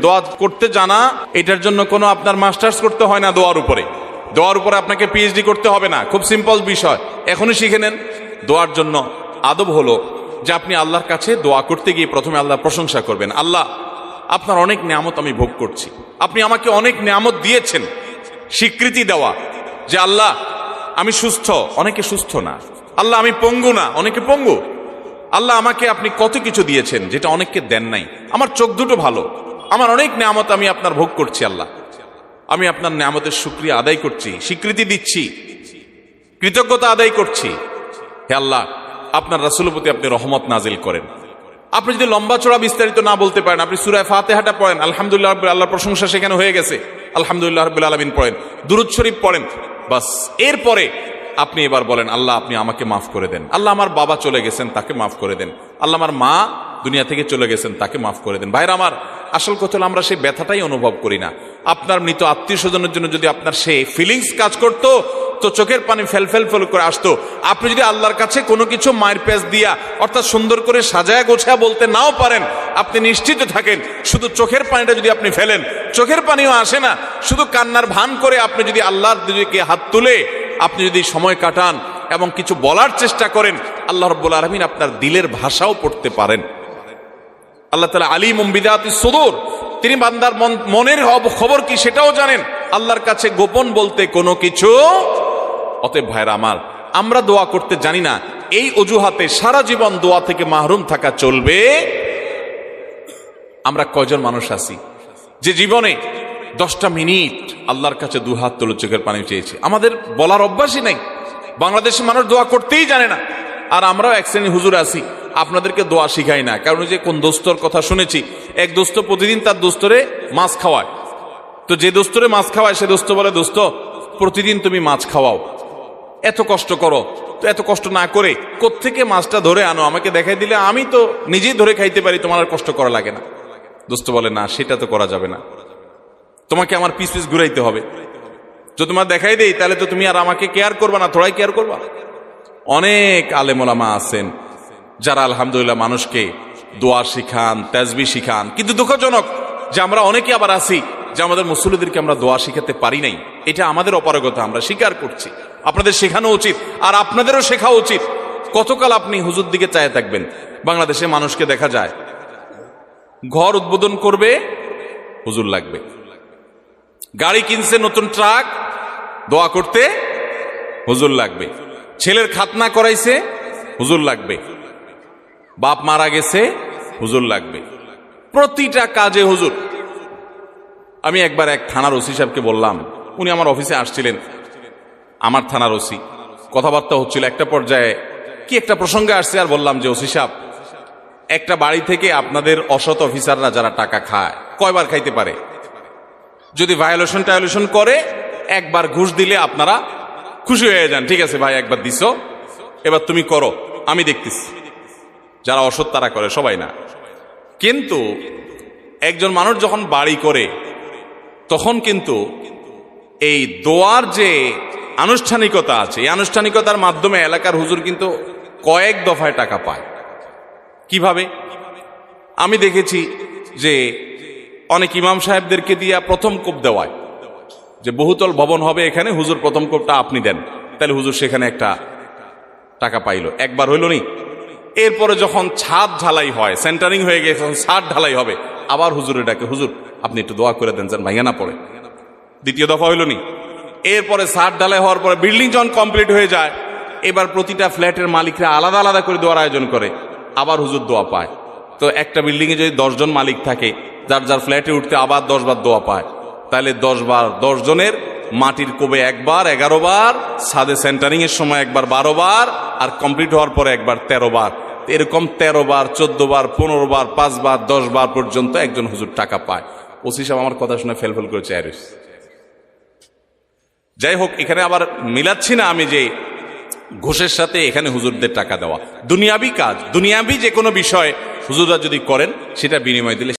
দোয়া করতে জানা, এটার জন্য কোনো আপনার মাস্টার্স করতে হয় না দোয়ার উপরে। দোয়ার উপরে আপনাকে পিএইচডি করতে হবে না, খুব সিম্পল বিষয়। এখনই শিখে নেন। দোয়ার জন্য আদব হলো যে আপনি আল্লাহর কাছে দোয়া করতে গিয়ে প্রথমে আল্লাহর প্রশংসা করবেন। আল্লাহ, আপনার অনেক নিয়ামত আমি ভোগ করছি। আপনি আমাকে অনেক নিয়ামত দিয়েছেন, স্বীকৃতি দেওয়া যে আল্লাহ, আমি সুস্থ। অনেকে সুস্থ না। আল্লাহ, আমি পঙ্গু না। অনেকে পঙ্গু। আল্লাহ, আমাকে আপনি কত কিছু দিয়েছেন যেটা অনেককে দেন নাই। আমার চোখ দুটো ভালো। আমার অনেক নিয়ামত আমি আপনার ভোগ করছি, আল্লাহ। আমি আপনার নিয়ামতের সুক্রিয়া আদায় করছি, স্বীকৃতি দিচ্ছি, কৃতজ্ঞতা আদায় করছি। হে আল্লাহ, আপনার রাসুলের প্রতি আপনি রহমত নাজিল করেন। আপনি যদি লম্বা চড়া বিস্তারিত না বলতে পারেন, আপনি সুরায় ফাতেহাটা পড়েন, আলহামদুলিল্লাহ আল্লাহর প্রশংসা সেখানে হয়ে গেছে। আলহামদুলিল্লাহ রবিল আলমিন পড়েন, দুরুদ শরীফ পড়েন, বাস। এরপরে আপনি এবার বলেন, আল্লাহ, আপনি আমাকে মাফ করে দেন। আল্লাহ আমার বাবা চলে গেছেন, তাকে মাফ করে দেন। আল্লাহ আমার মা দুনিয়া থেকে চলে গেছেন, তাকে মাফ করে দেন। ভাইরা আমার আসল কথা হলো আমরা সেই ব্যথাটাই অনুভব করি না। আপনার মৃত আত্মীয় স্বজনের জন্য যদি আপনার সেই ফিলিংস কাজ করতো, তো চোখের পানি ফেল ফেল ফেল করে আসতো। আপনি যদি আল্লাহর কাছে কোনো কিছু মায়ের পেঁচ দিয়া, অর্থাৎ সুন্দর করে সাজায় গোছায়া বলতে নাও পারেন, আপনি নিশ্চিত থাকেন, শুধু চোখের পানিটা যদি আপনি ফেলেন, চোখের পানিও আসে না। শুধু কান্নার ভান করে আপনি যদি আল্লাহর দিকে হাত তুলে, আপনি যদি সময় কাটান এবং কিছু বলার চেষ্টা করেন, আল্লাহ রব্বুল আলমিন আপনার দিলের ভাষাও পড়তে পারেন। আল্লাহ তালা আলী মুম্বিদাত সদুর। তিনি বান্দার মনের খবর কি সেটাও জানেন। আল্লাহর কাছে গোপন বলতে কোনো কিছু? অতএব ভাইরা আমার, আমরা দোয়া করতে জানি না। এই অজুহাতে সারা জীবন দোয়া থেকে মাহরুম থাকা চলবে। আমরা কয়জন মানুষ আছি? যে জীবনে দশটা মিনিট আল্লাহর কাছে দুহাত তুলে চোখের পানি চেয়েছে। আমাদের বলার অভ্যাসই নাই। বাংলাদেশের মানুষ দোয়া করতেই জানে না। আর আমরাও এক শ্রেণি হুজুর আছি। আপনাদেরকে দোয়া শিখাই না। কারণ যে কোন দোস্তর কথা শুনেছি, এক দোস্ত প্রতিদিন তার দোস্তরে মাছ খাওয়ায়। তো যে দোস্তরে মাছ খাওয়ায়, সে দোস্ত বলে, দোস্ত, প্রতিদিন তুমি মাছ খাওয়াও। এত কষ্ট করো, তো এত কষ্ট না করে কোত্থেকে মাছটা ধরে আনো? আমাকে দেখাই দিলে আমি তো নিজেই ধরে খাইতে পারি, তোমার আর কষ্ট করা লাগে না। দোস্ত বলে, না, সেটা তো করা যাবে না। তোমাকে আমার পিস পিস ঘুরাইতে হবে। যদি তোমার দেখাই দেই, তাহলে তো তুমি আর আমাকে কেয়ার করবা না থোড়াই কেয়ার করবা। অনেক আলেমোলামা আছেন, যারা আলহামদুলিল্লাহ মানুষকে দোয়া শিখান, তেজবি শিখান। কিন্তু দুঃখজনক যে আমরা অনেকে আবার আছি যে আমাদের মুসল্লিদেরকে আমরা দোয়া শিখাতে পারি নাই। এটা আমাদের অপারগতা, আমরা স্বীকার করছি। আপনাদের শেখানো উচিত, আর আপনাদেরও শেখা উচিত। কতকাল আপনি হুজুর দিকে চায় থাকবেন? বাংলাদেশে মানুষকে দেখা যায়, ঘর উদ্বোধন করবে, হুজুর লাগবে। গাড়ি কিনছে নতুন ট্রাক, দোয়া করতে হুজুর লাগবে। ছেলের খাতনা করাইছে, হুজুর লাগবে। বাপ মারা গেছে, হুজুর লাগবে। প্রতিটা কাজে হুজুর। আমি একবার এক থানার ওসি সাহেবকে বললাম, উনি আমার অফিসে আসছিলেন। আমার থানার ওসি। কথাবার্তা হচ্ছিল একটা পর্যায়ে, কি একটা প্রসঙ্গে আসছে আর বললাম যে, ওসি সাহেব, একটা বাড়ি থেকে আপনাদের অসৎ অফিসাররা যারা টাকা খায়, কয়বার খাইতে পারে? যদি ভায়োলেশন টায়োলেশন করে, একবার ঘুষ দিলে আপনারা খুশি হয়ে যান। ঠিক আছে ভাই, একবার দিছ। এবার তুমি করো। আমি দেখতেছি। যারা অসৎ তারা করে, সবাই না। কিন্তু একজন মানুষ যখন বাড়ি করে, তখন কিন্তু এই দোয়ার যে আনুষ্ঠানিকতা আছে, এই আনুষ্ঠানিকতার মাধ্যমে এলাকার হুজুর কিন্তু কয়েক দফায় টাকা পায়। কীভাবে? আমি দেখেছি যে অনেক ইমাম সাহেবদেরকে দিয়া প্রথম কোপ দেওয়ায়। যে বহুতল ভবন হবে এখানে, হুজুর প্রথম কোপটা আপনি দেন। তাহলে হুজুর সেখানে একটা টাকা পাইলো। একবার হইল নি? এরপরে যখন ছাদ ঢালাই হয় সেন্টারিং হয়ে গেছে যখন ছাদ ঢালাই হবে। আবার হুজুরে ডাকে হুজুর, আপনি একটু দোয়া করে দেন, যেন ভাইয়া না পড়ে। দ্বিতীয় দফা হইল নি? এরপরে ছাদ ঢালাই হওয়ার পরে বিল্ডিং যখন কমপ্লিট হয়ে যায়, এবার প্রতিটা ফ্ল্যাটের মালিকরা আলাদা আলাদা করে দোয়ার আয়োজন করে। আবার হুজুর দোয়া পায়। তো একটা বিল্ডিংয়ে যদি দশজন মালিক থাকে, যার যার ফ্ল্যাটে উঠতে আবার দশ বার দোয়া পায়। তাহলে দশ বার, দশ জনের মাটির কোবে একবার, এগারো বার সাদে সেন্টারিং এর সময় একবার বারো বার, আর কমপ্লিট হওয়ার পরে একবার তেরো বার। এরকম তেরো বার, চোদ্দ বার, পনেরো বার, পাঁচ বার, দশ বার পর্যন্ত একজন হুজুর টাকা পায়। ওসি সাহেব আমার কথা শুনে ফেল ফেল করে চেয়ার যাই হোক, এখানে আবার মিলাচ্ছি না আমি যে ঘোষের সাথে এখানে হুজুরদের টাকা দেওয়া। দুনিয়াবি কাজ, দুনিয়াবি যে কোনো বিষয় হুজুররা যদি করেন, সেটা বিনিময় দিলে